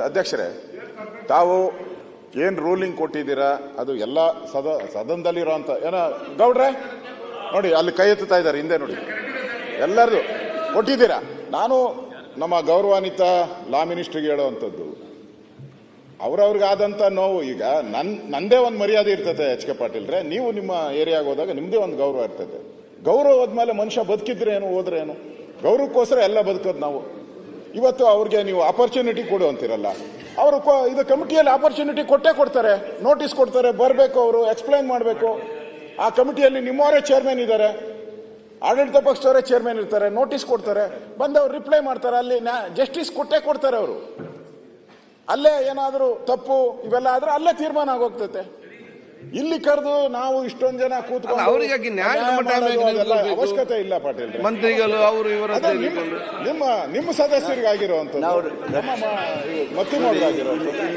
ಅಧ್ಯಕ್ಷರೇ, ತಾವು ಏನು ರೂಲಿಂಗ್ ಕೊಟ್ಟಿದ್ದೀರಾ, ಅದು ಎಲ್ಲ ಸದ ಸದನದಲ್ಲಿರೋಂಥ ಏನ, ಗೌಡ್ರೆ, ನೋಡಿ, ಅಲ್ಲಿ ಕೈ ಎತ್ತುತ್ತಾ ಇದ್ದಾರೆ, ಹಿಂದೆ ನೋಡಿ. ಎಲ್ಲರದು ಕೊಟ್ಟಿದ್ದೀರಾ? ನಾನು ನಮ್ಮ ಗೌರವಾನ್ವಿತ ಲಾ ಮಿನಿಸ್ಟ್ರಿಗೆ ಹೇಳುವಂಥದ್ದು ಅವ್ರವ್ರಿಗಾದಂಥ ನೋವು ಈಗ ನನ್ನ ನಂದೇ ಒಂದು ಮರ್ಯಾದೆ ಇರ್ತದೆ, ಎಚ್ ಕೆ ಪಾಟೀಲ್ರೆ ನೀವು ನಿಮ್ಮ ಏರಿಯಾಗೆ ಹೋದಾಗ ನಿಮ್ಮದೇ ಒಂದು ಗೌರವ ಇರ್ತದೆ. ಗೌರವ ಹೋದ್ಮೇಲೆ ಮನುಷ್ಯ ಬದುಕಿದ್ರೆ ಏನು, ಹೋದ್ರೆ ಏನು? ಗೌರವಕ್ಕೋಸ್ಕರ ಎಲ್ಲ ಬದುಕೋದು ನಾವು. ಇವತ್ತು ಅವ್ರಿಗೆ ನೀವು ಅಪರ್ಚುನಿಟಿ ಕೊಡು ಅಂತಿರಲ್ಲ. ಅವರು ಇದು ಕಮಿಟಿಯಲ್ಲಿ ಅಪರ್ಚುನಿಟಿ ಕೊಟ್ಟೇ ಕೊಡ್ತಾರೆ. ನೋಟಿಸ್ ಕೊಡ್ತಾರೆ, ಬರಬೇಕು ಅವರು ಎಕ್ಸ್ಪ್ಲೈನ್ ಮಾಡಬೇಕು. ಆ ಕಮಿಟಿಯಲ್ಲಿ ನಿಮ್ಮವರೇ ಚೇರ್ಮನ್ ಇದ್ದಾರೆ. ಆಡಳಿತ ಪಕ್ಷದವರೇ ಚೇರ್ಮನ್ ಇರ್ತಾರೆ ನೋಟಿಸ್ ಕೊಡ್ತಾರೆ. ಬಂದವ್ರು ರಿಪ್ಲೈ ಮಾಡ್ತಾರೆ, ಅಲ್ಲಿ ಜಸ್ಟಿಸ್ ಕೊಟ್ಟೇ ಕೊಡ್ತಾರೆ ಅವರು. ಅಲ್ಲೇ ಏನಾದರೂ ತಪ್ಪು ಇವೆಲ್ಲ ಆದರೆ ಅಲ್ಲೇ ತೀರ್ಮಾನ ಆಗೋಗ್ತತೆ. ಇಲ್ಲಿ ಕರೆದು ನಾವು ಇಷ್ಟೊಂದು ಜನ ಕೂತ್ಕೊಂಡು ಅವರಿಗಾಗಿ ನ್ಯಾಯ ಅವಶ್ಯಕತೆ ಇಲ್ಲ ಪಾಟೀಲ್ ಮಂತ್ರಿಗಳು ಅವರು ಇವರ ನಿಮ್ಮ ನಿಮ್ಮ ಸದಸ್ಯರಿಗಾಗಿರುವಂತ ಸದಸ್ಯರಿಗಾಗಿರುವಂಥದ್ದು. ನಾವು- ನಮ್ಮ ಮ- ಮತ್ತಿನವ್ರಿಗಾಗಿರುವಂಥದ್ದು.